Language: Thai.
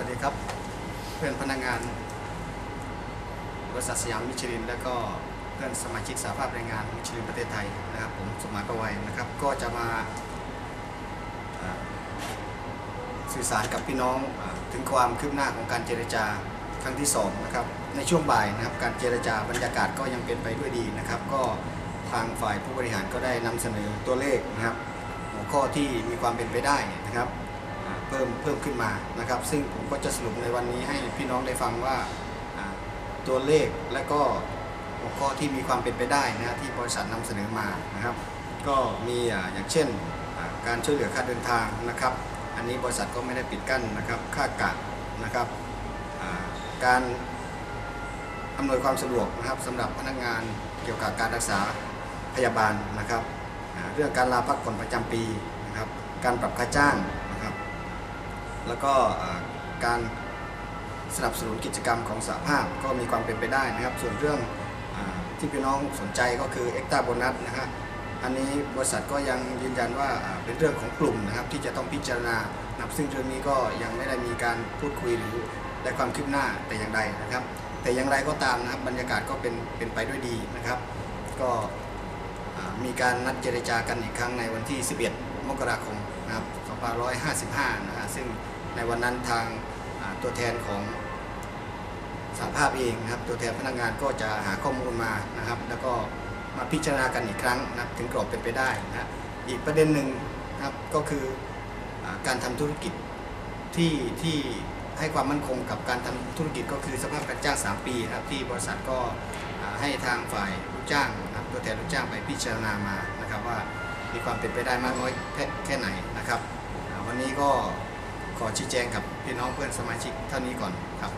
วัสดีครับ เพื่อนพนักงานบริษัทสยามมิชลิน และก็เพื่อนสมาชิกสาภาพแรงงานมิชลินประเทศไทยนะครับ ผมสมหมายประวัยนะครับ ก็จะมาสื่อสารกับพี่น้องอถึงความคืบหน้าของการเจรจาครั้งที่สองนะครับในช่วงบ่ายนะครับการเจรจาบรรยากาศก็ยังเป็นไปด้วยดีนะครับ ก็ทางฝ่ายผู้บริหารก็ได้นำเสนอตัวเลขนะครับ หัวข้อที่มีความเป็นไปได้นะครับ เพิ่มเพิ่มขึ้นมานะครับ ซึ่งผมก็จะสรุปในวันนี้ให้พี่น้องได้ฟังว่าตัวเลขและก็หัวข้อที่มีความเป็นไปได้นะที่บริษัทนำเสนอมานะครับ ก็มีอย่างเช่นการช่วยเหลือค่าเดินทางนะครับ อันนี้บริษัทก็ไม่ได้ปิดกั้นนะครับค่ากะนะครับการอำนวยความสะดวกนะครับสำหรับพนักงานเกี่ยวกับการรักษาพยาบาลนะครับ เรื่องการลาพักผ่อนประจำปีนะครับ การปรับค่าจ้าง แล้วก็การสนับสนุนกิจกรรมของสหภาพก็มีความเป็นไปได้นะครับ ส่วนเรื่องอที่พี่น้องสนใจก็คือเอ็กตาโบนัสนะฮะอันนี้บริษัทก็ยังยืนยันว่าเป็นเรื่องของกลุ่มนะครับที่จะต้องพิจารณานับซึ่งเรื่องนี้ก็ยังไม่ได้มีการพูดคุยหรือได้ความคืบหน้าแต่อย่างใดนะครับ แต่อย่างไรก็ตามนะครับบรรยากาศก็เป็นเป็นไปด้วยดีนะครับ ก็มีการนัดเจรจากันอีกครั้งในวันที่ 11 มกราคมนะครับ2555นะฮะซึ่ง ในวันนั้นทางตัวแทนของสหภาพเองนะครับ ตัวแทนพนักงานก็จะหาข้อมูลมานะครับ แล้วก็มาพิจารณากันอีกครั้งนะครับถึงกรอบเป็นไปได้นะอีกประเด็นหนึ่งนะครับก็คืออการทำธุรกิจที่ที่ให้ความมั่นคงกับการทำธุรกิจก็คือสภาพการจ้าง 3 ปีนะครับที่บริษัทก็ให้ทางฝ่ายลูกจ้างนะครับตัวแทนลูกจ้างไปพิจารณามานะครับว่ามีความเป็นไปได้มากน้อยแค่ไหนนะครับ วันนี้ก็ ขอชี้แจงกับพี่น้องเพื่อนสมาชิกเท่านี้ก่อนครับ